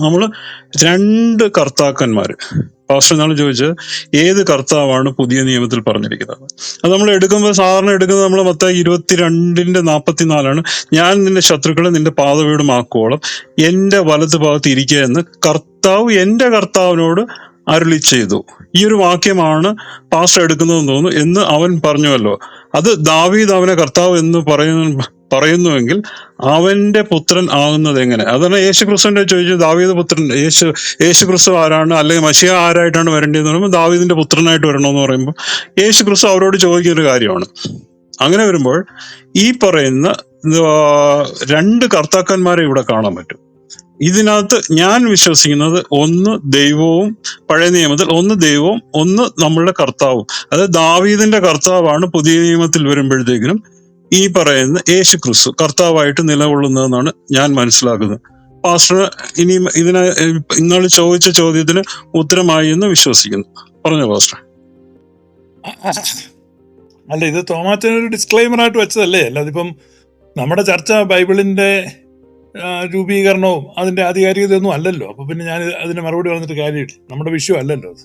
നമ്മൾ രണ്ട് കർത്താക്കന്മാർ പാസ്റ്റർ നാൾ ചോദിച്ചത് ഏത് കർത്താവാണ് പുതിയ നിയമത്തിൽ പറഞ്ഞിരിക്കുന്നത്? അത് നമ്മൾ എടുക്കുമ്പോൾ സാധാരണ എടുക്കുന്നത് നമ്മൾ മൊത്തം ഇരുപത്തിരണ്ടിന്റെ നാൽപ്പത്തിനാലാണ് ഞാൻ നിന്റെ ശത്രുക്കളെ നിന്റെ പാതവീടുമാക്കുവോളം എന്റെ വലത് ഭാഗത്ത് ഇരിക്കുക എന്ന് കർത്താവ് എന്റെ കർത്താവിനോട് അരുളി ചെയ്തു. ഈ ഒരു വാക്യമാണ് പാസ്റ്റർ എടുക്കുന്നതെന്ന് തോന്നുന്നു എന്ന് അവൻ പറഞ്ഞുവല്ലോ. അത് ദാവീദ് അവനെ കർത്താവ് എന്ന് പറയുന്നു പറയുന്നുവെങ്കിൽ അവന്റെ പുത്രൻ ആകുന്നത് എങ്ങനെ? അതാണ് യേശു ക്രിസ്തുവിന്റെ ചോദിച്ചു ദാവീദ് പുത്രൻ യേശു യേശു ക്രിസ്തു ആരാണ്? അല്ലെങ്കിൽ മഷിയ ആരായിട്ടാണ് വരേണ്ടതെന്ന് പറയുമ്പോൾ ദാവീദിന്റെ പുത്രനായിട്ട് വരണമെന്ന് പറയുമ്പോൾ യേശു ക്രിസ്തു അവരോട് ചോദിക്കുന്ന ഒരു കാര്യമാണ്. അങ്ങനെ വരുമ്പോൾ ഈ പറയുന്ന രണ്ട് കർത്താക്കന്മാരെ ഇവിടെ കാണാൻ പറ്റും. ഇതിനകത്ത് ഞാൻ വിശ്വസിക്കുന്നത് ഒന്ന് ദൈവവും പഴയ നിയമത്തിൽ ഒന്ന് ദൈവവും ഒന്ന് നമ്മളുടെ കർത്താവും. അതായത് ദാവീദിന്റെ കർത്താവാണ് പുതിയ നിയമത്തിൽ വരുമ്പോഴത്തേക്കിനും ഈ പറയുന്ന യേശു ക്രിസ്തു കർത്താവായിട്ട് നിലകൊള്ളുന്നതെന്നാണ് ഞാൻ മനസ്സിലാക്കുന്നത്. പാസ്റ്റർ ഇനി ഇതിനെ നിങ്ങൾ ചോദിച്ച ചോദ്യത്തിന് ഉത്തരമായി എന്ന് വിശ്വസിക്കുന്നു. പറഞ്ഞു പാസ്റ്റർ. അല്ല ഇത് തോമാച്ചനൊരു ഡിസ്ക്ലൈമർ ആയിട്ട് വെച്ചതല്ലേ? അല്ലാതെ ഇപ്പം നമ്മുടെ ചർച്ച ബൈബിളിന്റെ രൂപീകരണവും അതിന്റെ ആധികാരികതയൊന്നും അല്ലല്ലോ. അപ്പൊ പിന്നെ ഞാൻ അതിന് മറുപടി പറഞ്ഞിട്ട് കാര്യമില്ല. നമ്മുടെ വിഷയം അല്ലല്ലോ അത്.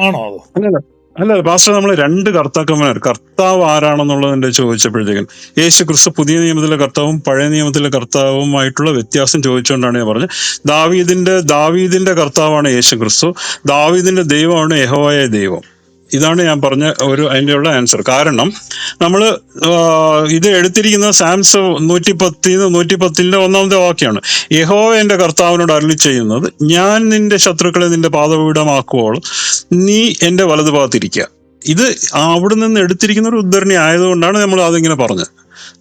ആണോ അതോ? അല്ലല്ല. അല്ല പാസ്റ്റർ നമ്മൾ രണ്ട് കർത്താക്കന്മാർ കർത്താവ് ആരാണെന്നുള്ളതിന്റെ ചോദിച്ചപ്പോഴത്തേക്കും യേശു ക്രിസ്തു പുതിയ നിയമത്തിലെ കർത്താവും പഴയ നിയമത്തിലെ കർത്താവുമായിട്ടുള്ള വ്യത്യാസം ചോദിച്ചുകൊണ്ടാണ് ഞാൻ പറഞ്ഞത്. ദാവീദിന്റെ ദാവീദിന്റെ കർത്താവാണ് യേശു ക്രിസ്തു ദാവീദിന്റെ ദൈവമാണ് യഹോവായ ദൈവം. ഇതാണ് ഞാൻ പറഞ്ഞ ഒരു അതിന്റെ ഉള്ള ആൻസർ കാരണം നമ്മൾ ഇത് എടുത്തിരിക്കുന്ന സാംസ് നൂറ്റി പത്തിന്ന് നൂറ്റി പത്തിന്റെ ഒന്നാമത്തെ വാക്യമാണ് യഹോ എന്റെ കർത്താവിനോട് അരളി ചെയ്യുന്നത് ഞാൻ നിന്റെ ശത്രുക്കളെ നിന്റെ പാതപീഠമാക്കുമ്പോൾ നീ എന്റെ വലതു ഭാഗത്തിരിക്കുക ഇത് അവിടെ നിന്ന് എടുത്തിരിക്കുന്ന ഒരു ഉദ്ധരണി ആയതുകൊണ്ടാണ് നമ്മൾ അതിങ്ങനെ പറഞ്ഞത്.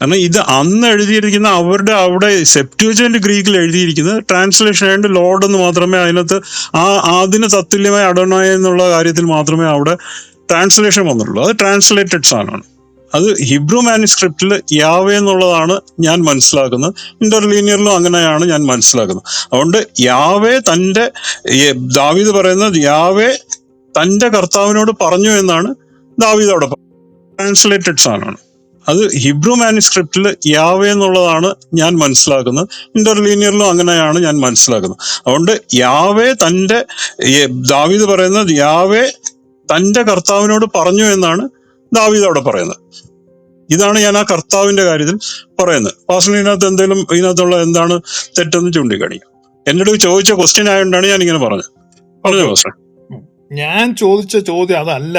കാരണം ഇത് അന്ന് എഴുതിയിരിക്കുന്ന അവരുടെ അവിടെ സെപ്റ്റ്യൂജന്റ് ഗ്രീക്കിൽ എഴുതിയിരിക്കുന്നത് ട്രാൻസ്ലേഷൻ ആയതുകൊണ്ട് ലോഡ് എന്ന് മാത്രമേ അതിനകത്ത് ആ അതിന് തത്തുല്യമായ അടണയ എന്നുള്ള കാര്യത്തിൽ മാത്രമേ അവിടെ ട്രാൻസ്ലേഷൻ വന്നിട്ടുള്ളൂ. അത് ട്രാൻസ്ലേറ്റഡ് സാധനമാണ്. അത് ഹിബ്രു മാനുസ്ക്രിപ്റ്റിൽ യാവേ എന്നുള്ളതാണ് ഞാൻ മനസ്സിലാക്കുന്നത്. ഇന്റർലീനിയറിലും അങ്ങനെയാണ് ഞാൻ മനസ്സിലാക്കുന്നത്. അതുകൊണ്ട് യാവേ തന്റെ ദാവീദ് പറയുന്നത് യാവേ തന്റെ കർത്താവിനോട് പറഞ്ഞു എന്നാണ് ദാവീദ് അവിടെ ട്രാൻസ്ലേറ്റഡ് സാധനമാണ്. അത് ഹിബ്രു മാനുസ്ക്രിപ്റ്റിൽ യാവേ എന്നുള്ളതാണ് ഞാൻ മനസ്സിലാക്കുന്നത്. ഇന്റർലീനിയറിലും അങ്ങനെയാണ് ഞാൻ മനസ്സിലാക്കുന്നത്. അതുകൊണ്ട് യാവേ തന്റെ ദാവീദ് പറയുന്നത് യാവേ തന്റെ കർത്താവിനോട് പറഞ്ഞു എന്നാണ് ദാവീദ് അവിടെ പറയുന്നത്. ഇതാണ് ഞാൻ ആ കർത്താവിന്റെ കാര്യത്തിൽ പറയുന്നത്. പാസ്റ്റിന് ഇതിനകത്ത് എന്തെങ്കിലും ഇതിനകത്തുള്ള എന്താണ് തെറ്റെന്ന് ചൂണ്ടിക്കാണിക്കും. എന്നോട് ചോദിച്ച ക്വസ്റ്റ്യൻ ആയതുകൊണ്ടാണ് ഞാൻ ഇങ്ങനെ പറഞ്ഞത്. പറഞ്ഞു പാസ്റ്റർ ഞാൻ ചോദിച്ച ചോദ്യം അതല്ല.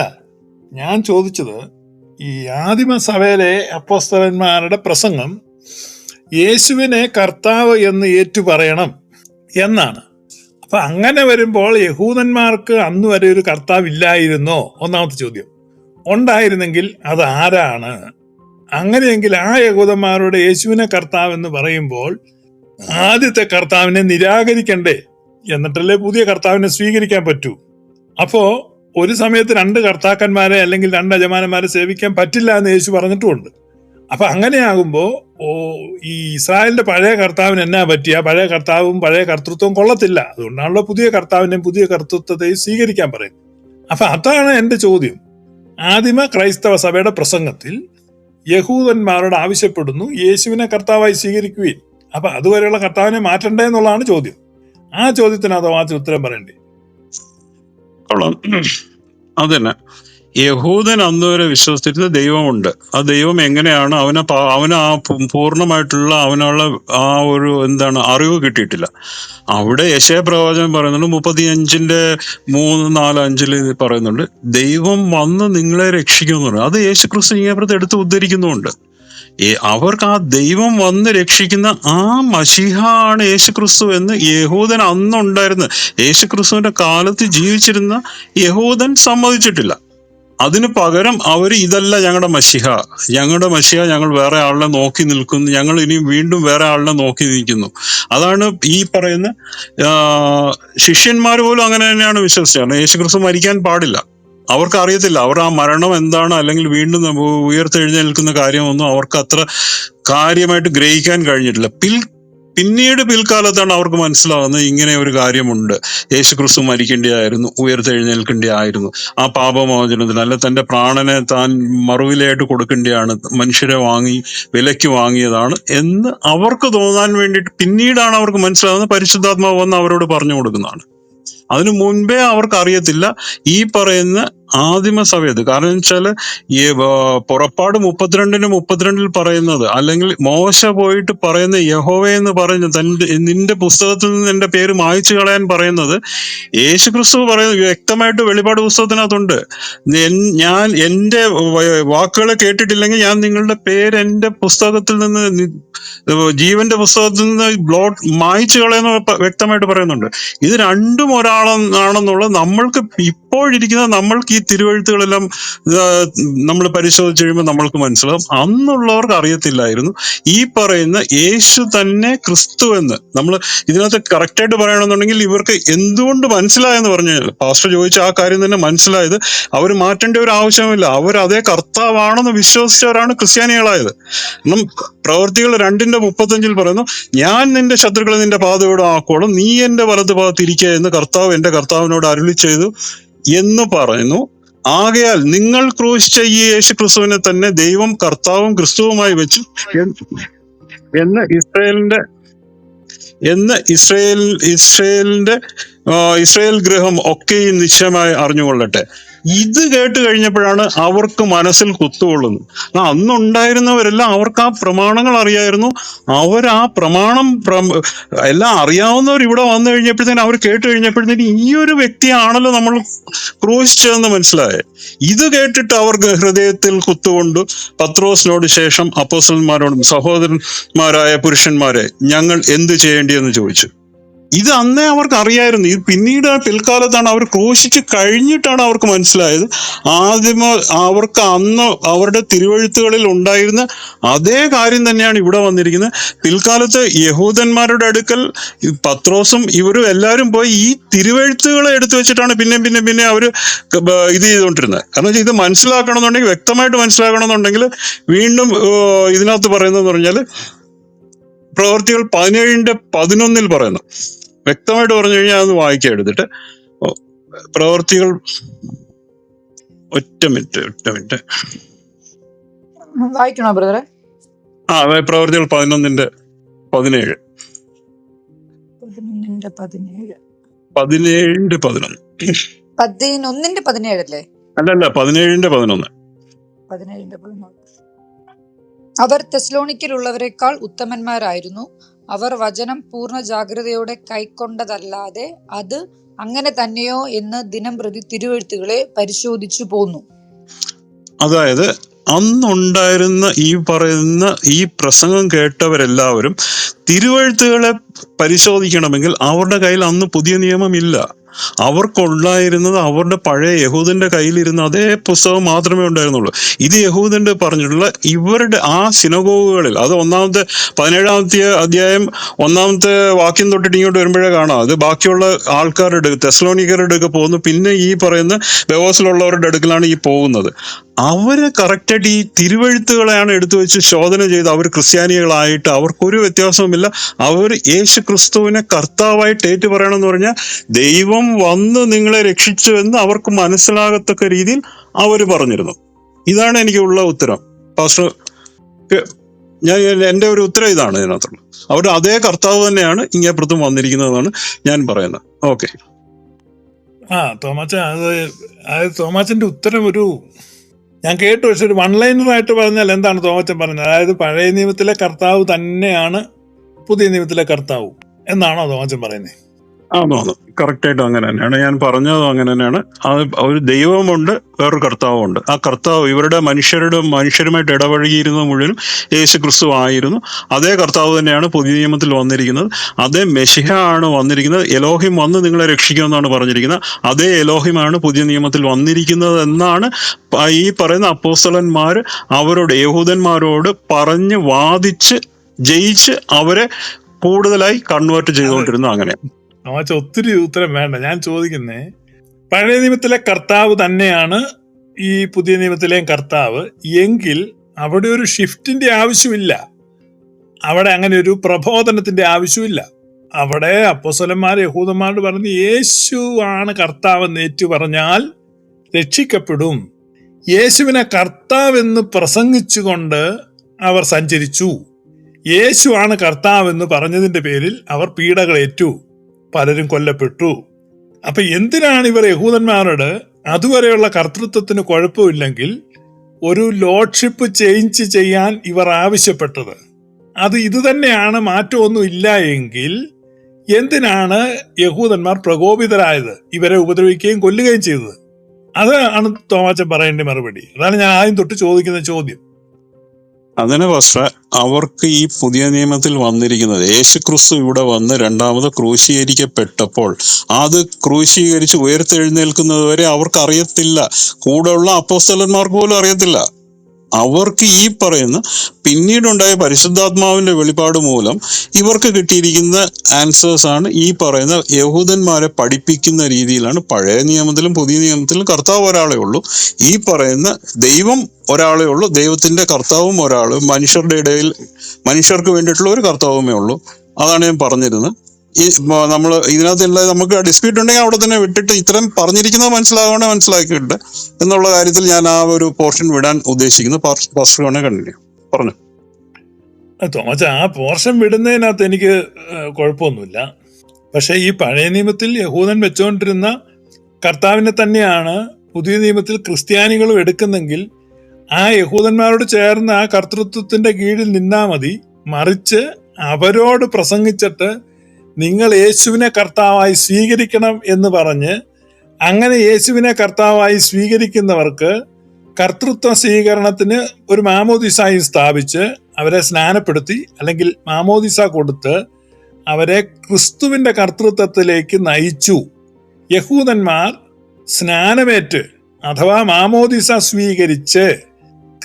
ഞാൻ ചോദിച്ചത് ഈ ആദിമ സഭയിലെ അപ്പോസ്തലന്മാരുടെ പ്രസംഗം യേശുവിനെ കർത്താവ് എന്ന് ഏറ്റുപറയണം എന്നാണ്. അപ്പൊ അങ്ങനെ വരുമ്പോൾ യഹൂദന്മാർക്ക് അന്ന് വരെ ഒരു കർത്താവ് ഇല്ലായിരുന്നോ? ഒന്നാമത്തെ ചോദ്യം. ഉണ്ടായിരുന്നെങ്കിൽ അത് ആരാണ്? അങ്ങനെയെങ്കിൽ ആ യഹൂദന്മാരുടെ യേശുവിനെ കർത്താവ് എന്ന് പറയുമ്പോൾ ആദ്യത്തെ കർത്താവിനെ നിരാകരിക്കണ്ടേ? എന്നിട്ടല്ലേ പുതിയ കർത്താവിനെ സ്വീകരിക്കാൻ പറ്റൂ? അപ്പോ ഒരു സമയത്ത് രണ്ട് കർത്താക്കന്മാരെ അല്ലെങ്കിൽ രണ്ട് അജമാനന്മാരെ സേവിക്കാൻ പറ്റില്ല എന്ന് യേശു പറഞ്ഞിട്ടുമുണ്ട്. അപ്പൊ അങ്ങനെയാകുമ്പോ ഓ ഈ ഇസ്രായേലിന്റെ പഴയ കർത്താവിന് എന്നാ പറ്റിയ? പഴയ കർത്താവും പഴയ കർത്തൃത്വവും കൊള്ളത്തില്ല. അതുകൊണ്ടാണല്ലോ പുതിയ കർത്താവിനെയും പുതിയ കർത്തൃത്വത്തെയും സ്വീകരിക്കാൻ പറയുന്നത്. അപ്പൊ അതാണ് എന്റെ ചോദ്യം. ആദിമ ക്രൈസ്തവ സഭയുടെ പ്രസംഗത്തിൽ യഹൂദന്മാരോട് ആവശ്യപ്പെടുന്നു യേശുവിനെ കർത്താവായി സ്വീകരിക്കുകയും അപ്പൊ അതുവരെയുള്ള കർത്താവിനെ മാറ്റണ്ടേ എന്നുള്ളതാണ് ചോദ്യം. ആ ചോദ്യത്തിന് അഥവാ ഉത്തരം പറയണ്ടേ? കൊള്ളാം അത് തന്നെ യഹൂദൻ അന്ന് വരെ വിശ്വസിച്ചിരുന്ന ദൈവമുണ്ട്. ആ ദൈവം എങ്ങനെയാണ് അവനെ അവന് ആ പൂർണമായിട്ടുള്ള അവനുള്ള ആ ഒരു എന്താണ് അറിവ് കിട്ടിയിട്ടില്ല. അവിടെ യശയ പ്രവാചകൻ പറയുന്നുണ്ട് മുപ്പത്തിയഞ്ചിന്റെ മൂന്ന് നാല് അഞ്ചിൽ പറയുന്നുണ്ട് ദൈവം വന്ന് നിങ്ങളെ രക്ഷിക്കുമെന്ന് അത് യേശുക്രിസ്തു ക്രിസ്തു ഇങ്ങേപ്പുറത്ത് എടുത്ത് ഉദ്ധരിക്കുന്നുമുണ്ട്. ഏ- അവർക്ക് ആ ദൈവം വന്ന് രക്ഷിക്കുന്ന ആ മഷിഹ ആണ് യേശു ക്രിസ്തു എന്ന് യഹൂദൻ അന്നുണ്ടായിരുന്ന. യേശു ക്രിസ്തുവിന്റെ കാലത്ത് ജീവിച്ചിരുന്ന യഹൂദൻ സമ്മതിച്ചിട്ടില്ല. അതിന് പകരം അവർ ഇതല്ല ഞങ്ങളുടെ മഷിഹ ഞങ്ങളുടെ മഷിഹ ഞങ്ങൾ വേറെ ആളിനെ നോക്കി നിൽക്കുന്നു. ഞങ്ങൾ ഇനിയും വീണ്ടും വേറെ ആളിനെ നോക്കി നിൽക്കുന്നു. അതാണ് ഈ പറയുന്ന ശിഷ്യന്മാർ പോലും അങ്ങനെ തന്നെയാണ് വിശ്വസിച്ചത്. യേശു ക്രിസ്തു മരിക്കാൻ പാടില്ല. അവർക്ക് അറിയത്തില്ല അവർ ആ മരണം എന്താണ്? അല്ലെങ്കിൽ വീണ്ടും ഉയർത്തെഴുന്നേൽക്കുന്ന കാര്യമൊന്നും അവർക്ക് അത്ര കാര്യമായിട്ട് ഗ്രഹിക്കാൻ കഴിഞ്ഞിട്ടില്ല. പിൽ പിന്നീട് പിൽക്കാലത്താണ് അവർക്ക് മനസ്സിലാവുന്നത് ഇങ്ങനെ ഒരു കാര്യമുണ്ട്. യേശു ക്രിസ്തു മരിക്കേണ്ടിയായിരുന്നു ഉയർത്തെഴുന്നേൽക്കേണ്ടിയായിരുന്നു ആ പാപമോചനത്തിന് അല്ല തന്റെ പ്രാണനെ താൻ മറുവിലയായിട്ട് കൊടുക്കേണ്ടിയാണ് മനുഷ്യരെ വാങ്ങി വിലയ്ക്ക് വാങ്ങിയതാണ് എന്ന് അവർക്ക് തോന്നാൻ വേണ്ടിയിട്ട് പിന്നീടാണ് അവർക്ക് മനസ്സിലാവുന്നത് പരിശുദ്ധാത്മാവ് വന്ന് അവരോട് പറഞ്ഞു കൊടുക്കുന്നതാണ്. അതിനു മുൻപേ അവർക്ക് അറിയത്തില്ല ഈ പറയുന്ന ആദിമ സഭയത് കാരണം വെച്ചാൽ ഈ പുറപ്പാട് മുപ്പത്തിരണ്ടിന് മുപ്പത്തിരണ്ടിൽ പറയുന്നത് അല്ലെങ്കിൽ മോശ പോയിട്ട് പറയുന്ന യഹോവ എന്ന് പറഞ്ഞ് തന്റെ നിന്റെ പുസ്തകത്തിൽ നിന്ന് എന്റെ പേര് മായ്ച്ചു കളയാൻ പറയുന്നത് യേശു ക്രിസ്തു പറയുന്നത് വ്യക്തമായിട്ട് വെളിപാട് പുസ്തകത്തിനകത്തുണ്ട്. ഞാൻ എന്റെ വ- വാക്കുകളെ കേട്ടിട്ടില്ലെങ്കിൽ ഞാൻ നിങ്ങളുടെ പേര് എന്റെ പുസ്തകത്തിൽ നിന്ന് ജീവന്റെ പുസ്തകത്തിൽ നിന്ന് ബ്ലോട്ട് മായ്ച്ചു കളയുന്ന വ്യക്തമായിട്ട് പറയുന്നുണ്ട്. ഇത് രണ്ടും ഒരാളാണെന്നുള്ളത് നമ്മൾക്ക് ഇപ്പോഴിരിക്കുന്ന നമ്മൾക്ക് ഈ തിരുവഴുത്തുകളെല്ലാം നമ്മൾ പരിശോധിച്ച് കഴിയുമ്പോൾ നമ്മൾക്ക് മനസ്സിലാവും. അന്നുള്ളവർക്ക് അറിയത്തില്ലായിരുന്നു. ഈ പറയുന്ന യേശു തന്നെ ക്രിസ്തു എന്ന്. നമ്മൾ ഇതിനകത്ത് കറക്റ്റായിട്ട് പറയണമെന്നുണ്ടെങ്കിൽ ഇവർക്ക് എന്തുകൊണ്ട് മനസ്സിലായെന്ന് പറഞ്ഞു പാസ്റ്റർ ചോദിച്ച ആ കാര്യം തന്നെ മനസ്സിലായത് അവർ മാറ്റേണ്ട ഒരു ആവശ്യമില്ല അവർ അതേ കർത്താവാണെന്ന് വിശ്വസിച്ചവരാണ് ക്രിസ്ത്യാനികളായത്. കാരണം പ്രവർത്തികൾ രണ്ടിന്റെ മുപ്പത്തഞ്ചിൽ പറയുന്നു ഞാൻ നിന്റെ ശത്രുക്കളെ നിന്റെ പാതയോടും ആക്കോളും നീ എന്റെ വലത് ഭാഗത്ത് ഇരിക്കുക എന്ന് കർത്താവ് എന്റെ കർത്താവിനോട് അരുളി ചെയ്തു. എന്ന് പറയുന്നു. ആകയാൽ നിങ്ങൾ ക്രൂശിച്ച ഈ യേശു ക്രിസ്തുവിനെ തന്നെ ദൈവം കർത്താവും ക്രിസ്തുവുമായി വെച്ചു എന്ന് ഇസ്രയേലിന്റെ എന്ന് ഇസ്രയേൽ ഇസ്രയേലിന്റെ ഇസ്രയേൽ ഗൃഹം ഒക്കെയും നിശ്ചയമായി അറിഞ്ഞുകൊള്ളട്ടെ. ഇത് കേട്ട് കഴിഞ്ഞപ്പോഴാണ് അവർക്ക് മനസ്സിൽ കുത്തുകൊള്ളുന്നത്. അന്നുണ്ടായിരുന്നവരെല്ലാം അവർക്ക് ആ പ്രമാണങ്ങൾ അറിയായിരുന്നു. അവർ ആ പ്രമാണം പ്ര- എല്ലാം അറിയാവുന്നവർ ഇവിടെ വന്നു കഴിഞ്ഞപ്പോഴത്തേനും അവർ കേട്ട് കഴിഞ്ഞപ്പോഴത്തേനും ഈ ഒരു വ്യക്തിയാണല്ലോ നമ്മൾ ക്രൂശിച്ചതെന്ന് മനസ്സിലായത് ഇത് കേട്ടിട്ട് അവർക്ക് ഹൃദയത്തിൽ കുത്തുകൊണ്ട് പത്രോസിനോട് ശേഷം അപ്പോസന്മാരോടും സഹോദരന്മാരായ പുരുഷന്മാരെ ഞങ്ങൾ എന്ത് ചെയ്യേണ്ടിയെന്ന് ചോദിച്ചു. ഇത് അന്നേ അവർക്ക് അറിയായിരുന്നു. ഇത് പിന്നീട് പിൽക്കാലത്താണ് അവർ ക്രൂശിച്ച് കഴിഞ്ഞിട്ടാണ് അവർക്ക് മനസ്സിലായത്. ആദ്യം അവർക്ക് അന്ന് അവരുടെ തിരുവഴുത്തുകളിൽ ഉണ്ടായിരുന്ന അതേ കാര്യം തന്നെയാണ് ഇവിടെ വന്നിരിക്കുന്നത്. പിൽക്കാലത്ത് യഹൂദന്മാരുടെ അടുക്കൽ പത്രോസും ഇവരും എല്ലാവരും പോയി ഈ തിരുവഴുത്തുകളെ എടുത്തു വെച്ചിട്ടാണ് പിന്നെ പിന്നെ പിന്നെ അവർ ഇത് ചെയ്തുകൊണ്ടിരുന്നത്. കാരണം വെച്ചാൽ ഇത് മനസ്സിലാക്കണമെന്നുണ്ടെങ്കിൽ വ്യക്തമായിട്ട് മനസ്സിലാക്കണമെന്നുണ്ടെങ്കിൽ വീണ്ടും ഇതിനകത്ത് പറയുന്നതെന്ന് പറഞ്ഞാൽ പ്രവർത്തികൾ പതിനേഴിന്റെ പതിനൊന്നിൽ പറയുന്നു. വ്യക്തമായിട്ട് പറഞ്ഞു കഴിഞ്ഞാൽ അത് വായിക്കാം എടുത്തിട്ട്. പ്രവർത്തികൾ ഒറ്റ മിനിറ്റ് ഒറ്റ മിനിറ്റ്. വായിക്കണോ ബ്രദറെ? ആ പ്രവർത്തികൾ പതിനൊന്നിന്റെ പതിനേഴ്. പതിനൊന്നിന്റെ പതിനേഴ്. പതിനേഴിന്റെ പതിനൊന്ന്. പതിനൊന്നിന്റെ പതിനേഴല്ലേ അല്ലല്ല പതിനേഴിന്റെ പതിനൊന്ന്. പതിനേഴിന്റെ പതിനൊന്ന്. അവർ തെസ്ലോണിക്കിലുള്ളവരെക്കാൾ ഉത്തമന്മാരായിരുന്നു. അവർ വചനം പൂർണ ജാഗ്രതയോടെ കൈക്കൊണ്ടതല്ലാതെ അത് അങ്ങനെ തന്നെയോ എന്ന് ദിനം പ്രതി തിരുവഴുത്തുകളെ പരിശോധിച്ചു പോന്നു. അതായത് അന്നുണ്ടായിരുന്ന ഈ പറയുന്ന ഈ പ്രസംഗം കേട്ടവരെല്ലാവരും തിരുവഴുത്തുകളെ പരിശോധിക്കണമെങ്കിൽ അവരുടെ കയ്യിൽ അന്ന് പുതിയ നിയമമില്ല. അവർക്കുണ്ടായിരുന്നത് അവരുടെ പഴയ യഹൂദന്റെ കയ്യിലിരുന്ന അതേ പുസ്തകം മാത്രമേ ഉണ്ടായിരുന്നുള്ളൂ. ഇത് യഹൂദന്റെ പറഞ്ഞിട്ടുള്ള ഇവരുടെ ആ സിനഗോഗുകളിൽ അത് ഒന്നാമത്തെ പതിനേഴാമത്തെ അധ്യായം ഒന്നാമത്തെ വാക്യം തൊട്ടിട്ട് ഇങ്ങോട്ട് വരുമ്പോഴേ കാണാം. അത് ബാക്കിയുള്ള ആൾക്കാരുടെ തെസ്ലോണിക്കരുടെ അടുക്ക് പോകുന്നു. പിന്നെ ഈ പറയുന്ന ബെവോസിലുള്ളവരുടെ അടുക്കലാണ് ഈ പോകുന്നത്. അവർ കറക്റ്റായിട്ട് ഈ തിരുവഴുത്തുകളെയാണ് എടുത്തു വെച്ച് ശോധന ചെയ്ത് അവർ ക്രിസ്ത്യാനികളായിട്ട് അവർക്കൊരു വ്യത്യാസവുമില്ല. അവർ യേശു ക്രിസ്തുവിനെ കർത്താവായിട്ട് ഏറ്റു പറയണമെന്ന് പറഞ്ഞാൽ ദൈവം വന്ന് നിങ്ങളെ രക്ഷിച്ചു എന്ന് അവർക്ക് മനസ്സിലാകത്തക്ക രീതിയിൽ അവർ പറഞ്ഞിരുന്നു. ഇതാണ് എനിക്കുള്ള ഉത്തരം. പാസ്റ്റർ ഞാൻ എന്റെ ഒരു ഉത്തരം ഇതാണ് ഇതിനകത്തുള്ളത് അവർ അതേ കർത്താവ് തന്നെയാണ് ഇങ്ങേപ്പുറത്തും വന്നിരിക്കുന്നതെന്നാണ് ഞാൻ പറയുന്നത്. ഓക്കെ. ആ തോമാച്ച അത് തോമാച്ചന്റെ ഉത്തരം ഒരു ഞാൻ കേട്ടു പക്ഷെ ഒരു വൺ ലൈനറായിട്ട് പറഞ്ഞാൽ എന്താണ് തോമച്ചൻ പറഞ്ഞത്? അതായത് പഴയ നിയമത്തിലെ കർത്താവ് തന്നെയാണ് പുതിയ നിയമത്തിലെ കർത്താവ് എന്നാണോ തോമച്ചൻ പറയുന്നത്? ആണോ? കറക്റ്റായിട്ട് അങ്ങനെ തന്നെയാണ്. ഞാൻ പറഞ്ഞതും അങ്ങനെ തന്നെയാണ്. അത് ഒരു ദൈവമുണ്ട് വേറൊരു കർത്താവുമുണ്ട്. ആ കർത്താവ് ഇവരുടെ മനുഷ്യരുടെ മനുഷ്യരുമായിട്ട് ഇടപഴകിയിരുന്ന മുഴുവനും യേശു ക്രിസ്തു ആയിരുന്നു. അതേ കർത്താവ് തന്നെയാണ് പുതിയ നിയമത്തിൽ വന്നിരിക്കുന്നത്. അതേ മെഷിഹ ആണ് വന്നിരിക്കുന്നത്. എലോഹിം വന്ന് നിങ്ങളെ രക്ഷിക്കുമെന്നാണ് പറഞ്ഞിരിക്കുന്നത്. അതേ എലോഹിമാണ് പുതിയ നിയമത്തിൽ വന്നിരിക്കുന്നത് എന്നാണ് ഈ പറയുന്ന അപ്പോസ്തലന്മാർ അവരോട് യഹൂദന്മാരോട് പറഞ്ഞ് വാദിച്ച് ജയിച്ച് അവരെ കൂടുതലായി കൺവേർട്ട് ചെയ്തുകൊണ്ടിരുന്നു അങ്ങനെ. തോമച്ച ഒത്തിരി ഉത്തരം വേണ്ട. ഞാൻ ചോദിക്കുന്നേ പഴയ നിയമത്തിലെ കർത്താവ് തന്നെയാണ് ഈ പുതിയ നിയമത്തിലെയും കർത്താവ്. എങ്കിൽ അവിടെ ഒരു ഷിഫ്റ്റിന്റെ ആവശ്യമില്ല. അവിടെ അങ്ങനെ ഒരു പ്രബോധനത്തിന്റെ ആവശ്യമില്ല. അവിടെ അപ്പോസ്വലന്മാർ യഹൂദന്മാരോട് പറഞ്ഞ് യേശു ആണ് കർത്താവെന്ന് ഏറ്റു പറഞ്ഞാൽ രക്ഷിക്കപ്പെടും. യേശുവിനെ കർത്താവെന്ന് പ്രസംഗിച്ചുകൊണ്ട് അവർ സഞ്ചരിച്ചു. യേശു ആണ് കർത്താവെന്ന് പറഞ്ഞതിന്റെ പേരിൽ അവർ പീഡകളേറ്റു. പലരും കൊല്ലപ്പെട്ടു. അപ്പൊ എന്തിനാണ് ഇവർ യഹൂദന്മാരോട് അതുവരെയുള്ള കർത്തൃത്വത്തിന് കുഴപ്പമില്ലെങ്കിൽ ഒരു ലോഡ്ഷിപ്പ് ചേഞ്ച് ചെയ്യാൻ ഇവർ ആവശ്യപ്പെട്ടത്? അത് ഇത് തന്നെയാണ് മാറ്റമൊന്നും ഇല്ല എങ്കിൽ എന്തിനാണ് യഹൂദന്മാർ പ്രകോപിതരായത്? ഇവരെ ഉപദ്രവിക്കുകയും കൊല്ലുകയും ചെയ്തത്? അതാണ് തോമാച്ചൻ പറയേണ്ട മറുപടി. അതാണ് ഞാൻ ആദ്യം തൊട്ട് ചോദിക്കുന്ന ചോദ്യം. അതിന് പക്ഷെ അവർക്ക് ഈ പുതിയ നിയമത്തിൽ വന്നിരിക്കുന്നത് യേശു ക്രിസ്തു ഇവിടെ വന്ന് രണ്ടാമത് ക്രൂശീകരിക്കപ്പെട്ടപ്പോൾ അത് ക്രൂശീകരിച്ച് ഉയർത്തെഴുന്നേൽക്കുന്നത് വരെ അവർക്ക് അറിയത്തില്ല കൂടെയുള്ള അപ്പോസ്തലന്മാർക്ക് പോലും അറിയത്തില്ല. അവർക്ക് ഈ പറയുന്ന പിന്നീടുണ്ടായ പരിശുദ്ധാത്മാവിന്റെ വെളിപ്പാട് മൂലം ഇവർക്ക് കിട്ടിയിരിക്കുന്ന ആൻസേഴ്സ് ആണ് ഈ പറയുന്ന യഹൂദന്മാരെ പഠിപ്പിക്കുന്ന രീതിയിലാണ് പഴയ നിയമത്തിലും പുതിയ നിയമത്തിലും കർത്താവ് ഒരാളെ ഉള്ളൂ. ഈ പറയുന്ന ദൈവം ഒരാളെ ഉള്ളൂ ദൈവത്തിന്റെ കർത്താവും ഒരാളും മനുഷ്യരുടെ ഇടയിൽ മനുഷ്യർക്ക് വേണ്ടിയിട്ടുള്ള ഒരു കർത്താവുമേ ഉള്ളൂ. അതാണ് ഞാൻ പറഞ്ഞിരുന്നത്. ഈ നമ്മൾ ഇതിനകത്തുള്ള നമുക്ക് ഡിസ്പ്യൂട്ട് ഉണ്ടെങ്കിൽ അവിടെ തന്നെ വിട്ടിട്ട് ഇത്രയും പറഞ്ഞിരിക്കുന്നത് മനസ്സിലാവണേ മനസ്സിലാക്കിയിട്ട് എന്നുള്ള കാര്യത്തിൽ ഞാൻ ആ ഒരു പോർഷൻ വിടാൻ ഉദ്ദേശിക്കുന്നു. പാസ്റ്റർ കണ്ടിന്യൂ പറഞ്ഞു. തോമച്ച ആ പോർഷൻ വിടുന്നതിനകത്ത് എനിക്ക് കുഴപ്പമൊന്നുമില്ല. പക്ഷെ ഈ പഴയ നിയമത്തിൽ യഹൂദൻ വെച്ചുകൊണ്ടിരുന്ന കർത്താവിനെ തന്നെയാണ് പുതിയ നിയമത്തിൽ ക്രിസ്ത്യാനികളും എടുക്കുന്നെങ്കിൽ ആ യഹൂദന്മാരോട് ചേർന്ന് ആ കർത്തൃത്വത്തിന്റെ കീഴിൽ നിന്നാ മതി. മറിച്ച് അവരോട് പ്രസംഗിച്ചിട്ട് നിങ്ങൾ യേശുവിനെ കർത്താവായി സ്വീകരിക്കണം എന്ന് പറഞ്ഞ് അങ്ങനെ യേശുവിനെ കർത്താവായി സ്വീകരിക്കുന്നവർക്ക് കർത്തൃത്വ സ്വീകരണത്തിന് ഒരു മാമോദിസായി സ്ഥാപിച്ച് അവരെ സ്നാനപ്പെടുത്തി അല്ലെങ്കിൽ മാമോദിസ കൊടുത്ത് അവരെ ക്രിസ്തുവിന്റെ കർത്തൃത്വത്തിലേക്ക് നയിച്ചു. യഹൂദന്മാർ സ്നാനമേറ്റ് അഥവാ മാമോദിസ സ്വീകരിച്ച്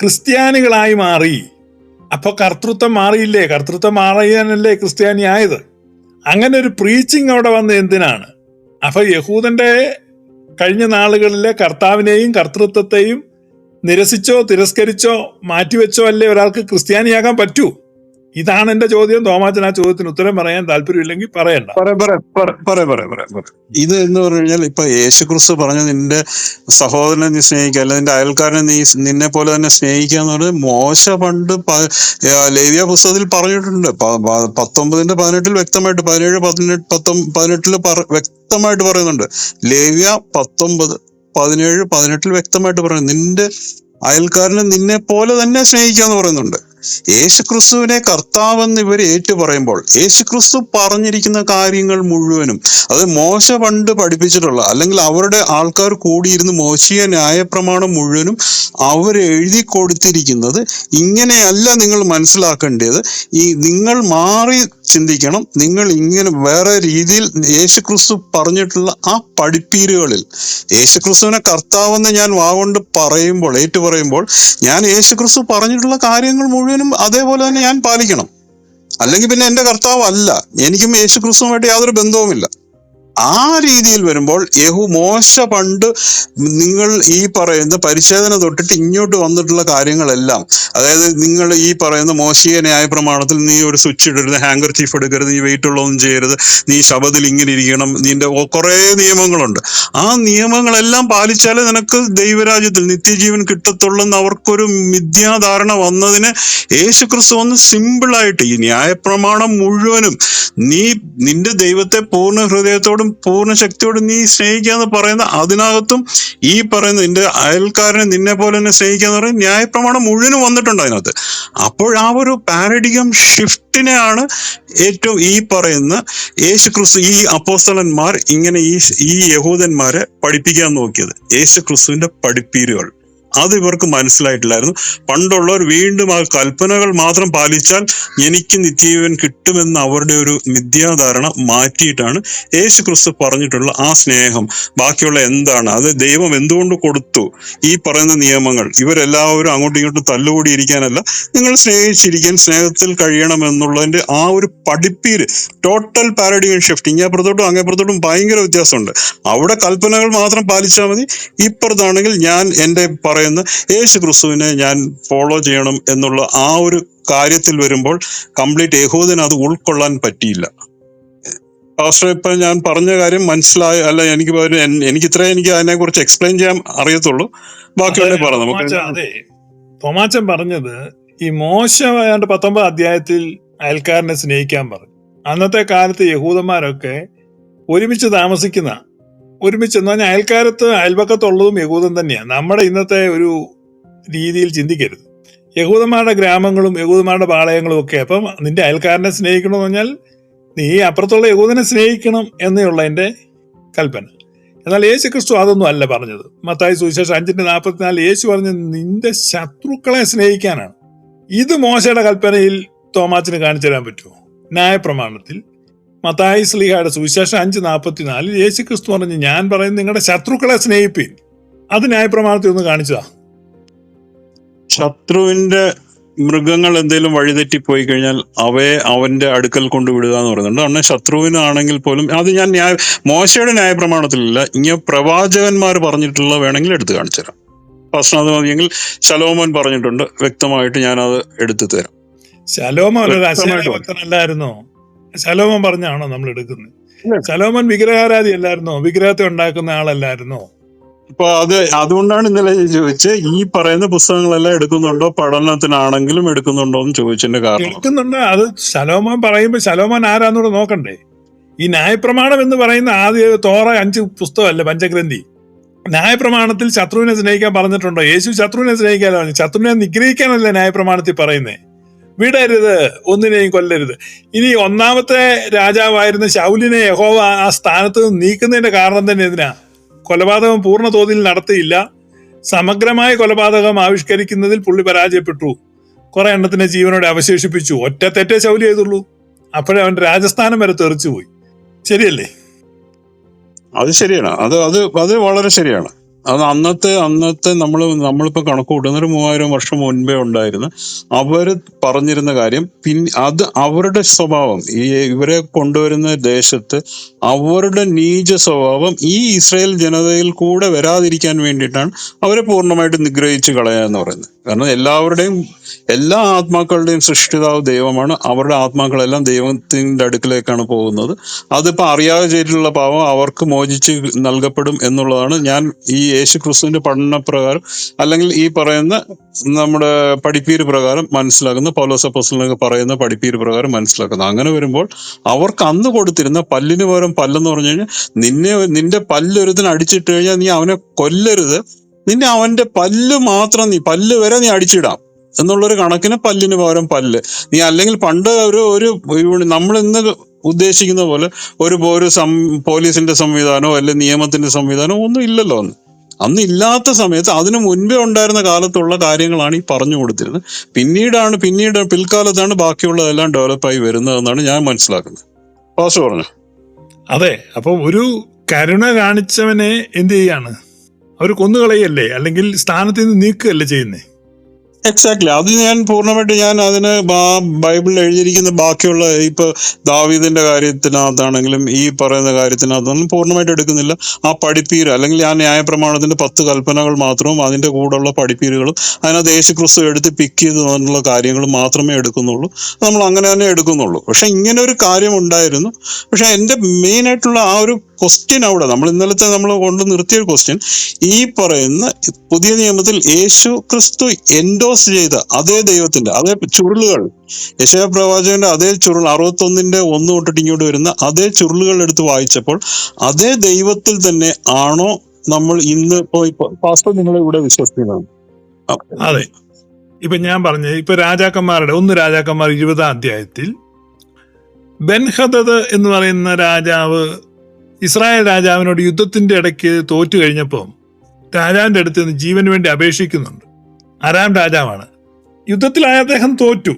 ക്രിസ്ത്യാനികളായി മാറി. അപ്പോൾ കർത്തൃത്വം മാറിയില്ലേ? കർത്തൃത്വം മാറിയാനല്ലേ ക്രിസ്ത്യാനി ആയത് അങ്ങനെ ഒരു പ്രീച്ചിങ് അവിടെ വന്ന് എന്തിനാണ്? അപ്പൊ യഹൂദന്റെ കഴിഞ്ഞ നാളുകളിലെ കർത്താവിനെയും കർത്തൃത്വത്തെയും നിരസിച്ചോ തിരസ്കരിച്ചോ മാറ്റിവെച്ചോ അല്ലേ ഒരാൾക്ക് ക്രിസ്ത്യാനിയാകാൻ പറ്റൂ? ഇതാണ് എന്റെ ചോദ്യം. തോമാച്ചൻ ആ ചോദ്യത്തിന് ഉത്തരം പറയാൻ താല്പര്യമില്ലെങ്കിൽ പറയണ്ട. പറയാം പറയാം പറയാം പറയാം പറയാം പറയാം പറയാം. ഇത് എന്ന് പറഞ്ഞു കഴിഞ്ഞാൽ ഇപ്പൊ യേശു ക്രിസ്തു പറഞ്ഞ നിന്റെ സഹോദരനെ നീ സ്നേഹിക്കുക അല്ലെങ്കിൽ നിന്റെ അയൽക്കാരനെ നീ നിന്നെ പോലെ തന്നെ സ്നേഹിക്കുക എന്ന് പറഞ്ഞാൽ മോശ പണ്ട് ലേവിയ പുസ്തകത്തിൽ പറഞ്ഞിട്ടുണ്ട്. പത്തൊമ്പതിന്റെ പതിനെട്ടിൽ വ്യക്തമായിട്ട് പതിനേഴ് പതിനെട്ട് പറ- വ്യക്തമായിട്ട് പറയുന്നുണ്ട്. ലേവ്യ പത്തൊമ്പത് പതിനേഴ് പതിനെട്ടിൽ വ്യക്തമായിട്ട് പറയുന്നു. നിന്റെ അയൽക്കാരനെ നിന്നെ പോലെ തന്നെ സ്നേഹിക്കുക എന്ന് പറയുന്നുണ്ട്. യേശുക്രിസ്തുവിനെ കർത്താവെന്ന് ഇവർ ഏറ്റു പറയുമ്പോൾ യേശുക്രിസ്തു പറഞ്ഞിരിക്കുന്ന കാര്യങ്ങൾ മുഴുവനും അത് മോശ പണ്ട് പഠിപ്പിച്ചിട്ടുള്ള അല്ലെങ്കിൽ അവരുടെ ആൾക്കാർ കൂടിയിരുന്ന് മോശീയ ന്യായപ്രമാണം മുഴുവനും അവർ എഴുതി കൊടുത്തിരിക്കുന്നത് ഇങ്ങനെയല്ല നിങ്ങൾ മനസ്സിലാക്കേണ്ടത്. ഈ നിങ്ങൾ മാറി ചിന്തിക്കണം. നിങ്ങൾ ഇങ്ങനെ വേറെ രീതിയിൽ യേശുക്രിസ്തു പറഞ്ഞിട്ടുള്ള ആ പഠിപ്പീരുകളിൽ യേശുക്രിസ്തുവിനെ കർത്താവെന്ന് ഞാൻ വാഗൊണ്ട് പറയുമ്പോൾ ഏറ്റു പറയുമ്പോൾ ഞാൻ യേശുക്രിസ്തു പറഞ്ഞിട്ടുള്ള കാര്യങ്ങൾ മുഴുവനും അതേപോലെ തന്നെ ഞാൻ പാലിക്കണം. അല്ലെങ്കിൽ പിന്നെ എന്റെ കർത്താവ് അല്ല എനിക്കും യേശുക്രിസ്തുവുമായിട്ട് യാതൊരു ബന്ധവുമില്ല. ആ രീതിയിൽ വരുമ്പോൾ യഹു മോശ പണ്ട് നിങ്ങൾ ഈ പറയുന്ന പരിശോധന തൊട്ടിട്ട് ഇങ്ങോട്ട് വന്നിട്ടുള്ള കാര്യങ്ങളെല്ലാം അതായത് നിങ്ങൾ ഈ പറയുന്ന മോശീയ ന്യായ പ്രമാണത്തിൽ നീ ഒരു സ്വിച്ച് ഇടരുത് ഹാങ്കർ ചീഫ് എടുക്കരുത് നീ വെയിറ്റ് ഉള്ളതൊന്നും ചെയ്യരുത് നീ ശബദിൽ ഇങ്ങനെ ഇരിക്കണം നിന്റെ കുറേ നിയമങ്ങളുണ്ട്. ആ നിയമങ്ങളെല്ലാം പാലിച്ചാലേ നിനക്ക് ദൈവരാജ്യത്തിൽ നിത്യജീവൻ കിട്ടത്തുള്ളെന്ന് അവർക്കൊരു മിഥ്യാധാരണ വന്നതിന് യേശു ക്രിസ്തു ഒന്ന് സിമ്പിളായിട്ട് ഈ ന്യായപ്രമാണം മുഴുവനും നീ നിന്റെ ദൈവത്തെ പൂർണ ഹൃദയത്തോടും പൂർണ ശക്തിയോടും നീ സ്നേഹിക്കുക എന്ന് പറയുന്ന അതിനകത്തും ഈ പറയുന്ന നിന്റെ അയൽക്കാരനെ നിന്നെ പോലെ തന്നെ സ്നേഹിക്കുക എന്ന് പറയുന്ന ന്യായപ്രമാണം മുഴുവനും വന്നിട്ടുണ്ട് അതിനകത്ത്. അപ്പോൾ ആ ഒരു പാരഡിഗം ഷിഫ്റ്റിനെയാണ് ഏറ്റവും ഈ പറയുന്ന യേശു ക്രിസ്തു ഈ അപ്പോസ്തലന്മാർ ഇങ്ങനെ ഈ ഈ യഹൂദന്മാരെ പഠിപ്പിക്കാൻ നോക്കിയത്. യേശു ക്രിസ്തുവിന്റെ പഠിപ്പീരുകൾ. അത് ഇവർക്ക് മനസ്സിലായിട്ടില്ലായിരുന്നു. പണ്ടുള്ളവർ വീണ്ടും ആ കൽപ്പനകൾ മാത്രം പാലിച്ചാൽ എനിക്ക് നിത്യജീവൻ കിട്ടുമെന്ന് അവരുടെ ഒരു മിഥ്യാധാരണ മാറ്റിയിട്ടാണ് യേശു ക്രിസ്തു പറഞ്ഞിട്ടുള്ള ആ സ്നേഹം. ബാക്കിയുള്ള എന്താണ്? അത് ദൈവം എന്തുകൊണ്ട് കൊടുത്തു? ഈ പറയുന്ന നിയമങ്ങൾ. ഇവരെല്ലാവരും അങ്ങോട്ടും ഇങ്ങോട്ടും തല്ലുകൂടിയിരിക്കാനല്ല. നിങ്ങൾ സ്നേഹിച്ചിരിക്കാൻ സ്നേഹത്തിൽ കഴിയണം എന്നുള്ളതിന്റെ ആ ഒരു പഠിപ്പീര് ടോട്ടൽ പാരഡിഗം ഷിഫ്റ്റ് ഇങ്ങേപ്പുറത്തോട്ടും അങ്ങേപ്പുറത്തോട്ടും ഭയങ്കര വ്യത്യാസമുണ്ട്. അവിടെ കൽപ്പനകൾ മാത്രം പാലിച്ചാൽ മതി. ഇപ്പുറത്താണെങ്കിൽ ഞാൻ എന്റെ പറയുന്ന യേശു ക്രിസ്തുവിനെ ഞാൻ ഫോളോ ചെയ്യണം എന്നുള്ള ആ ഒരു കാര്യത്തിൽ വരുമ്പോൾ കംപ്ലീറ്റ് യഹൂദന് അത് ഉൾക്കൊള്ളാൻ പറ്റിയില്ല. പാസ്റ്റർ ഇപ്പൊ ഞാൻ പറഞ്ഞ കാര്യം മനസ്സിലായ അല്ല എനിക്ക് എനിക്ക് ഇത്രേ എനിക്ക് അതിനെ കുറിച്ച് എക്സ്പ്ലെയിൻ ചെയ്യാൻ അറിയത്തുള്ളൂ. ബാക്കിയുള്ള പറഞ്ഞു നമുക്ക് തോമാച്ചൻ പറഞ്ഞത് ഈ മോശമായാണ്ട് പത്തൊമ്പത് അധ്യായത്തിൽ അയൽക്കാരനെ സ്നേഹിക്കാൻ പറഞ്ഞു. അന്നത്തെ കാലത്ത് യഹൂദന്മാരൊക്കെ ഒരുമിച്ച് താമസിക്കുന്ന ഒരുമിച്ച് എന്ന് പറഞ്ഞാൽ അയൽക്കാരത്ത് അയൽപക്കത്തുള്ളതും യഹൂദൻ തന്നെയാണ് നമ്മുടെ ഇന്നത്തെ ഒരു രീതിയിൽ ചിന്തിക്കരുത്. യഹൂദന്മാരുടെ ഗ്രാമങ്ങളും യഹൂദന്മാരുടെ പാളയങ്ങളും ഒക്കെ അപ്പം നിന്റെ അയൽക്കാരനെ സ്നേഹിക്കണമെന്ന് പറഞ്ഞാൽ നീ അപ്പുറത്തുള്ള യഹൂദനെ സ്നേഹിക്കണം എന്നുള്ളതിന്റെ കൽപ്പന. എന്നാൽ യേശു ക്രിസ്തു അതൊന്നും അല്ല പറഞ്ഞത്. മത്തായി സുവിശേഷം അഞ്ചിന്റെ നാൽപ്പത്തിനാല് യേശു പറഞ്ഞത് നിന്റെ ശത്രുക്കളെ സ്നേഹിക്കാനാണ്. ഇത് മോശയുടെ കൽപ്പനയിൽ തോമാച്ചിന് കാണിച്ചു തരാൻ പറ്റുമോ? ന്യായപ്രമാണത്തിൽ മത്തായി സ്ലീഹയുടെ സുവിശേഷം അഞ്ച് നാൽപ്പത്തിനാലിൽ യേശു ക്രിസ്തു പറഞ്ഞു ഞാൻ പറയുന്നത് നിങ്ങളുടെ ശത്രുക്കളെ സ്നേഹിപ്പിൻ. അത് ന്യായപ്രമാണത്തിൽ ഒന്ന് കാണിച്ചതാ. ശത്രുവിന്റെ മൃഗങ്ങൾ എന്തെങ്കിലും വഴിതെറ്റി പോയി കഴിഞ്ഞാൽ അവയെ അവന്റെ അടുക്കൽ കൊണ്ടുവിടുക എന്ന് പറയുന്നുണ്ട്. അന്ന് ശത്രുവിനാണെങ്കിൽ പോലും അത് ഞാൻ ന്യായ മോശയുടെ ന്യായപ്രമാണത്തിലില്ല ഇങ്ങനെ പ്രവാചകന്മാർ പറഞ്ഞിട്ടുള്ള വേണമെങ്കിൽ എടുത്തു കാണിച്ചു തരാം പ്രശ്നം അത് മതിയെങ്കിൽ ശലോമോൻ പറഞ്ഞിട്ടുണ്ട് വ്യക്തമായിട്ട് ഞാൻ അത് എടുത്തു തരാം. ശലോമോൻ ഒരു ഭക്തനല്ലായിരുന്നോ? ശലോമോൻ പറഞ്ഞാണോ നമ്മൾ എടുക്കുന്നത്? ശലോമൻ വിഗ്രഹാരാധി അല്ലായിരുന്നോ? വിഗ്രഹത്തെ ഉണ്ടാക്കുന്ന ആളല്ലായിരുന്നോ? അപ്പൊ അത് അതുകൊണ്ടാണ് ഇന്നലെ ചോദിച്ചത് ഈ പറയുന്ന പുസ്തകങ്ങളെല്ലാം എടുക്കുന്നുണ്ടോ? പഠനത്തിനാണെങ്കിലും എടുക്കുന്നുണ്ടോ എന്ന് ചോദിച്ചതിന്റെ കാരണം. എടുക്കുന്നുണ്ട്. അത് ശലോമാൻ പറയുമ്പോ ശലോമാൻ ആരാന്നൂടെ നോക്കണ്ടേ? ഈ ന്യായപ്രമാണം എന്ന് പറയുന്ന ആദ്യ തോറ അഞ്ച് പുസ്തകമല്ലേ പഞ്ചഗ്രന്ഥി? ന്യായപ്രമാണത്തിൽ ശത്രുവിനെ സ്നേഹിക്കാൻ പറഞ്ഞിട്ടുണ്ടോ? യേശു ശത്രുവിനെ സ്നേഹിക്കാനോ പറഞ്ഞു ശത്രുവിനെ നിഗ്രഹിക്കാനല്ലേ ന്യായപ്രമാണത്തിൽ പറയുന്നേ? വിടരുത് ഒന്നിനെയും കൊല്ലരുത്. ഇനി ഒന്നാമത്തെ രാജാവായിരുന്ന ശൗലിനെ യഹോവ ആ സ്ഥാനത്ത് നിന്ന് നീക്കുന്നതിന്റെ കാരണം തന്നെ എന്തിനാ? കൊലപാതകം പൂർണ തോതിൽ നടത്തിയില്ല. സമഗ്രമായ കൊലപാതകം ആവിഷ്കരിക്കുന്നതിൽ പുള്ളി പരാജയപ്പെട്ടു. കുറെ എണ്ണത്തിനെ ജീവനോടെ അവശേഷിപ്പിച്ചു. ഒറ്റ തെറ്റേ ശൗലി ചെയ്തുള്ളൂ. അപ്പോഴേ അവൻ രാജസ്ഥാനം വരെ തെറിച്ചു പോയി ശരിയല്ലേ? അത് ശരിയാണ്. അത് അത് അത് വളരെ ശരിയാണ്. അത് അന്നത്തെ അന്നത്തെ നമ്മൾ നമ്മളിപ്പോ കണക്ക് കൂട്ടുന്ന ഒരു മൂവായിരം വർഷം മുൻപേ ഉണ്ടായിരുന്നു അവർ പറഞ്ഞിരുന്ന കാര്യം പിന്നെ അത് അവരുടെ സ്വഭാവം. ഈ ഇവരെ കൊണ്ടുവരുന്ന ദേശത്ത് അവരുടെ നീച സ്വഭാവം ഈ ഇസ്രായേൽ ജനതയിൽ കൂടെ വരാതിരിക്കാൻ വേണ്ടിയിട്ടാണ് അവരെ പൂർണമായിട്ട് നിഗ്രഹിച്ച് കളയുക എന്ന് പറയുന്നത്. കാരണം എല്ലാവരുടെയും എല്ലാ ആത്മാക്കളുടെയും സൃഷ്ടിതാവ് ദൈവമാണ്. അവരുടെ ആത്മാക്കളെല്ലാം ദൈവത്തിന്റെ അടുക്കിലേക്കാണ് പോകുന്നത്. അതിപ്പോൾ അറിയാതെ ചെയ്തിട്ടുള്ള പാവം അവർക്ക് മോചിച്ച് നൽകപ്പെടും എന്നുള്ളതാണ് ഞാൻ ഈ യേശു ക്രിസ്തുവിന്റെ പഠനപ്രകാരം അല്ലെങ്കിൽ ഈ പറയുന്ന നമ്മുടെ പഠിപ്പീര് പ്രകാരം മനസ്സിലാക്കുന്ന പൗലോസ് അപ്പോസ്തലനൊക്കെ പറയുന്ന പഠിപ്പീര് പ്രകാരം മനസ്സിലാക്കുന്നത് അങ്ങനെ വരുമ്പോൾ അവർക്ക് അന്ന് കൊടുത്തിരുന്ന പല്ലിന് പകരം പല്ലെന്ന് പറഞ്ഞു കഴിഞ്ഞാൽ നിന്നെ നിന്റെ പല്ലൊരുത്തിന് അടിച്ചിട്ട് കഴിഞ്ഞാൽ നീ അവനെ കൊല്ലരുത്. നിന്നെ അവന്റെ പല്ല് മാത്രം നീ പല്ല് വരെ നീ അടിച്ചിടാം എന്നുള്ളൊരു കണക്കിന് പല്ലിന് പകരം പല്ല്. നീ അല്ലെങ്കിൽ പണ്ട് ഒരു ഒരു നമ്മൾ ഇന്ന് ഉദ്ദേശിക്കുന്ന പോലെ ഒരു ഒരു സം പോലീസിന്റെ സംവിധാനമോ അല്ലെങ്കിൽ നിയമത്തിന്റെ സംവിധാനമോ ഒന്നും ഇല്ലല്ലോ അന്ന്. അന്ന് ഇല്ലാത്ത സമയത്ത് അതിനു മുൻപേ ഉണ്ടായിരുന്ന കാലത്തുള്ള കാര്യങ്ങളാണ് ഈ പറഞ്ഞു കൊടുത്തിരുന്നത്. പിന്നീടാണ് പിന്നീട് പിൽക്കാലത്താണ് ബാക്കിയുള്ളതെല്ലാം ഡെവലപ്പായി വരുന്നതെന്നാണ് ഞാൻ മനസ്സിലാക്കുന്നത്. പാസ് പറഞ്ഞു? അതെ അപ്പം ഒരു കരുണ കാണിച്ചവനെ എന്ത് ചെയ്യാണ്? അവർ കൊന്നുകളയല്ലേ? അല്ലെങ്കിൽ സ്ഥാനത്ത് നിന്ന് നീക്കുകയല്ലേ ചെയ്യുന്നേ? എക്സാക്ട്ലി അത് ഞാൻ പൂർണമായിട്ട് ഞാൻ അതിന് ബൈബിളിൽ എഴുതിയിരിക്കുന്ന ബാക്കിയുള്ള ഇപ്പൊ ദാവീദിന്റെ കാര്യത്തിനകത്താണെങ്കിലും ഈ പറയുന്ന കാര്യത്തിനകത്തൊന്നും പൂർണമായിട്ട് എടുക്കുന്നില്ല. ആ പഠിപ്പീര് അല്ലെങ്കിൽ ആ ന്യായപ്രമാണത്തിന്റെ പത്ത് കൽപ്പനകൾ മാത്രവും അതിന്റെ കൂടെയുള്ള പഠിപ്പീരുകളും അതിനകത്ത് യേശു ക്രിസ്തു എടുത്ത് പിക്ക് ചെയ്ത് തന്നിട്ടുള്ള കാര്യങ്ങൾ മാത്രമേ എടുക്കുന്നുള്ളൂ. നമ്മൾ അങ്ങനെ തന്നെ എടുക്കുന്നുള്ളൂ. പക്ഷെ ഇങ്ങനെ ഒരു കാര്യം ഉണ്ടായിരുന്നു. പക്ഷെ എന്റെ മെയിൻ ആയിട്ടുള്ള ആ ഒരു ക്വസ്റ്റ്യൻ അവിടെ നമ്മൾ ഇന്നലത്തെ നമ്മൾ കൊണ്ട് നിർത്തിയ ഒരു ക്വസ്റ്റ്യൻ ഈ പറയുന്ന പുതിയ നിയമത്തിൽ യേശു ക്രിസ്തു എൻഡോസ് ചെയ്ത അതേ ദൈവത്തിന്റെ അതേ ചുരുളുകൾ. യശയ പ്രവാചകന്റെ അതേ ചുരുൾ അറുപത്തൊന്നിന്റെ ഒന്ന് തൊട്ടിട്ട് ഇങ്ങോട്ട് വരുന്ന അതേ ചുരുളുകൾ എടുത്ത് വായിച്ചപ്പോൾ അതേ ദൈവത്തിൽ തന്നെ ആണോ നമ്മൾ ഇന്ന് ഇപ്പൊ പാസ്റ്റർ നിങ്ങളെ ഇവിടെ വിശ്വസിക്കുന്നതാണ് അതെ. ഇപ്പൊ ഞാൻ പറഞ്ഞ ഇപ്പൊ രാജാക്കന്മാരുടെ ഒന്ന് രാജാക്കന്മാർ ഇരുപതാം അധ്യായത്തിൽ ബെൻഹദത് എന്ന് പറയുന്ന രാജാവ് ഇസ്രായേൽ രാജാവിനോട് യുദ്ധത്തിന്റെ ഇടയ്ക്ക് തോറ്റു കഴിഞ്ഞപ്പം രാജാവിന്റെ അടുത്ത് നിന്ന് ജീവന് വേണ്ടി അപേക്ഷിക്കുന്നുണ്ട്. അരാം രാജാവാണ്. യുദ്ധത്തിലായ അദ്ദേഹം തോറ്റു.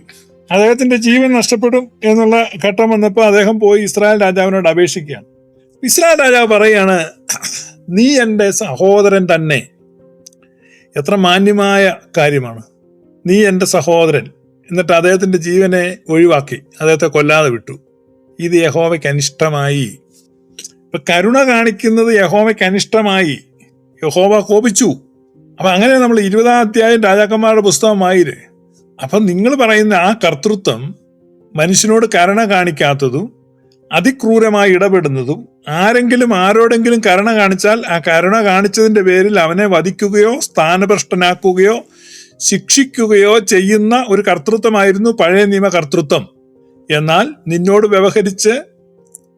അദ്ദേഹത്തിന്റെ ജീവൻ നഷ്ടപ്പെടും എന്നുള്ള ഘട്ടം വന്നപ്പോൾ അദ്ദേഹം പോയി ഇസ്രായേൽ രാജാവിനോട് അപേക്ഷിക്കുകയാണ്. ഇസ്രായേൽ രാജാവ് പറയാണ് നീ എന്റെ സഹോദരൻ തന്നെ. എത്ര മാന്യമായ കാര്യമാണ്. നീ എന്റെ സഹോദരൻ. എന്നിട്ട് അദ്ദേഹത്തിന്റെ ജീവനെ ഒഴിവാക്കി. അദ്ദേഹത്തെ കൊല്ലാതെ വിട്ടു. ഇത് യഹോവയ്ക്ക് അനിഷ്ടമായി. ഇപ്പൊ കരുണ കാണിക്കുന്നത് യഹോവയ്ക്ക് അനിഷ്ടമായി. യഹോവ കോപിച്ചു. അപ്പൊ അങ്ങനെ നമ്മൾ ഇരുപതാം അധ്യായം രാജാക്കന്മാരുടെ പുസ്തകമായില്ലേ? അപ്പം നിങ്ങൾ പറയുന്ന ആ കർത്തൃത്വം മനുഷ്യനോട് കരുണ കാണിക്കാത്തതും അതിക്രൂരമായി ഇടപെടുന്നതും ആരെങ്കിലും ആരോടെങ്കിലും കരുണ കാണിച്ചാൽ ആ കരുണ കാണിച്ചതിന്റെ പേരിൽ അവനെ വധിക്കുകയോ സ്ഥാനഭ്രഷ്ടനാക്കുകയോ ശിക്ഷിക്കുകയോ ചെയ്യുന്ന ഒരു കർത്തൃത്വമായിരുന്നു പഴയ നിയമ കർത്തൃത്വം. എന്നാൽ നിന്നോട് വ്യവഹരിച്ച്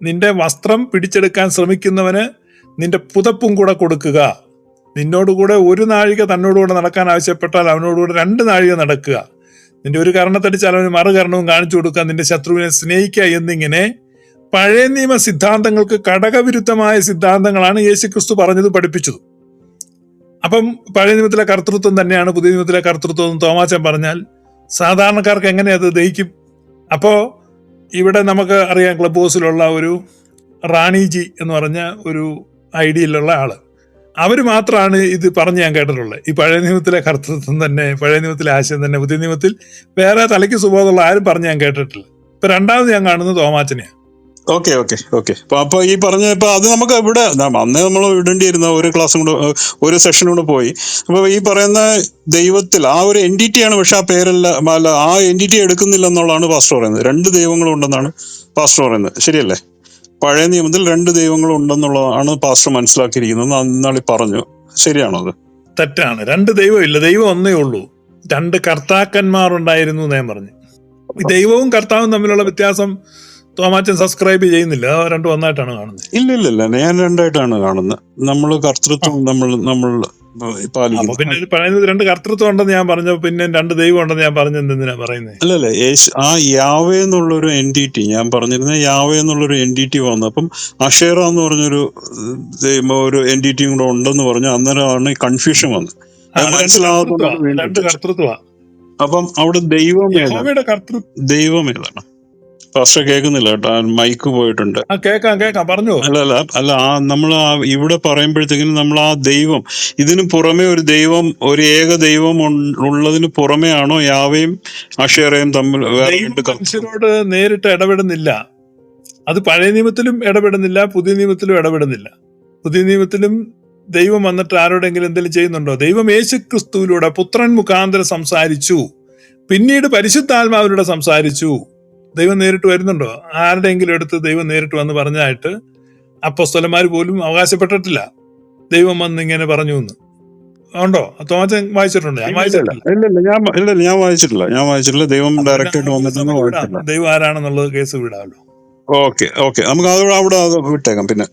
നിന്റെ വസ്ത്രം പിടിച്ചെടുക്കാൻ ശ്രമിക്കുന്നവന് നിന്റെ പുതപ്പും കൂടെ കൊടുക്കുക. നിന്നോടുകൂടെ ഒരു നാഴിക തന്നോടുകൂടെ നടക്കാൻ ആവശ്യപ്പെട്ടാൽ അവനോടുകൂടെ രണ്ട് നാഴിക നടക്കുക. നിന്റെ ഒരു കർണത്തടിച്ചാൽ അവന് മറുകരണവും കാണിച്ചു കൊടുക്കുക. നിന്റെ ശത്രുവിനെ സ്നേഹിക്കുക എന്നിങ്ങനെ പഴയ നിയമ സിദ്ധാന്തങ്ങൾക്ക് ഘടകവിരുദ്ധമായ സിദ്ധാന്തങ്ങളാണ് യേശുക്രിസ്തു പറഞ്ഞത് പഠിപ്പിച്ചത്. അപ്പം പഴയ നിയമത്തിലെ കർത്തൃത്വം തന്നെയാണ് പുതിയ നിയമത്തിലെ കർത്തൃത്വം എന്ന് തോമാച്ചൻ പറഞ്ഞാൽ സാധാരണക്കാർക്ക് എങ്ങനെ അത് ദഹിക്കും? അപ്പോൾ ഇവിടെ നമുക്ക് അറിയാം ക്ലബ് ഹൗസിലുള്ള ഒരു റാണിജി എന്ന് പറഞ്ഞ ഒരു ഐഡിയയിലുള്ള ആൾ. അവർ മാത്രമാണ് ഇത് പറഞ്ഞ് ഞാൻ കേട്ടിട്ടുള്ളത്. ഈ പഴയ നിയമത്തിലെ കർത്തൃത്വം തന്നെ പഴയ നിയമത്തിലെ ആശയം തന്നെ പുതിയ നിയമത്തിൽ വേറെ തലയ്ക്ക് സുബോധമുള്ള ആരും പറഞ്ഞ് ഞാൻ കേട്ടിട്ടില്ല. ഇപ്പൊ രണ്ടാമത് ഞാൻ കാണുന്നത് തോമാച്ചനെയാണ് ഓക്കെ ഓക്കെ ഓക്കെ. അപ്പൊ അപ്പൊ ഈ പറഞ്ഞ ഇപ്പൊ അത് നമുക്ക് ഇവിടെ അന്നേ നമ്മൾ ഇടേണ്ടിയിരുന്ന ഒരു ക്ലാസ്സും കൂടെ ഒരു സെഷനും കൂടെ പോയി. അപ്പൊ ഈ പറയുന്ന ദൈവത്തിൽ ആ ഒരു എന്റിറ്റി ആണ് പക്ഷെ ആ പേരല്ല അല്ല ആ എന്റിറ്റി എടുക്കുന്നില്ല എന്നുള്ളതാണ് പാസ്റ്റർ പറയുന്നത്. രണ്ട് ദൈവങ്ങളും ഉണ്ടെന്നാണ് പാസ്റ്റർ പറയുന്നത്. ശരിയല്ലേ? പഴയ നിയമത്തിൽ രണ്ട് ദൈവങ്ങൾ ഉണ്ടെന്നുള്ളതാണ് പാസ്റ്റർ മനസ്സിലാക്കിയിരിക്കുന്നത്. അന്നാളി പറഞ്ഞു. ശരിയാണോ അത്? തെറ്റാണ്. രണ്ട് ദൈവം ഇല്ല. ദൈവം ഒന്നേ ഉള്ളൂ. രണ്ട് കർത്താക്കന്മാരുണ്ടായിരുന്നു എന്ന് ഞാൻ പറഞ്ഞു ദൈവവും കർത്താവും തമ്മിലുള്ള വ്യത്യാസം തോമാച്ചൻ സബ്സ്ക്രൈബ് ചെയ്യുന്നില്ല. രണ്ടും ഒന്നായിട്ടാണ് കാണുന്നത്. ഇല്ല ഇല്ല ഇല്ല. ഞാൻ രണ്ടായിട്ടാണ് കാണുന്നത്. നമ്മൾ കർത്തൃത്വം നമ്മൾ നമ്മൾ അപ്പൊ പിന്നെ ഇത് പറയുന്നത് രണ്ട് കർത്തൃത്വം ഉണ്ടെന്ന് ഞാൻ പറഞ്ഞു പിന്നെ രണ്ട് ദൈവം ഉണ്ടെന്ന് ഞാൻ പറഞ്ഞു എന്തിനാ പറയുന്നത് അല്ലല്ല യേശു ആ യാവ എന്നുള്ളൊരു ടി ഞാൻ പറഞ്ഞിരുന്ന യാവ എന്നുള്ളൊരു ടി വന്നു. അപ്പം അഷേറ എന്ന് പറഞ്ഞൊരു ഒരു എൻ ഡി ടി കൂടെ ഉണ്ടെന്ന് പറഞ്ഞു. അന്നേരമാണ് കൺഫ്യൂഷൻ വന്നത്. കർത്തൃത്വ അപ്പം അവിടെ ദൈവം ഏതാണ് പാസ്റ്റർ കേൾക്കുന്നില്ല കേട്ടോ. മൈക്ക് പോയിട്ടുണ്ട്. ആ കേൾക്കാം കേക്കാം പറഞ്ഞു. അല്ല അല്ല അല്ല ആ നമ്മൾ ആ ഇവിടെ പറയുമ്പോഴത്തേക്കിനും നമ്മൾ ആ ദൈവം ഇതിനു പുറമെ ഒരു ദൈവം ഒരു ഏക ദൈവം ഉള്ളതിന് പുറമെ ആണോ യാവയും അഷേറയും തമ്മിൽ മനുഷ്യരോട് നേരിട്ട് ഇടപെടുന്നില്ല. അത് പഴയ നിയമത്തിലും ഇടപെടുന്നില്ല പുതിയ നിയമത്തിലും ഇടപെടുന്നില്ല. പുതിയ നിയമത്തിലും ദൈവം വന്നിട്ട് ആരോടെങ്കിലും എന്തെങ്കിലും ചെയ്യുന്നുണ്ടോ? ദൈവം യേശു ക്രിസ്തുവിലൂടെ പുത്രൻ മുഖാന്തരം സംസാരിച്ചു. പിന്നീട് പരിശുദ്ധാത്മാവിലൂടെ സംസാരിച്ചു. ദൈവം നേരിട്ട് വരുന്നുണ്ടോ? ആരുടെയെങ്കിലും എടുത്ത് ദൈവം നേരിട്ട് വന്ന് പറഞ്ഞായിട്ട് അപ്പസ്തലന്മാർ പോലും അവകാശപ്പെട്ടിട്ടില്ല. ദൈവം വന്ന് ഇങ്ങനെ പറഞ്ഞു എന്ന് ഉണ്ടോ? തോമച്ചൻ വായിച്ചിട്ടുണ്ടോ? ഞാൻ വായിച്ചിട്ടില്ല. ഞാൻ ഇല്ല ഞാൻ വായിച്ചിട്ടില്ല. ഞാൻ വായിച്ചിട്ടില്ല. ദൈവം ഡയറക്റ്റ് ആയിട്ട് വന്നിട്ടൊന്നും ദൈവം ആരാണെന്നുള്ളത് കേസ് വിടാമല്ലോ. Okay okay. നമുക്ക് അതോടെ അവിടെ വിട്ടേക്കാം. പിന്നെ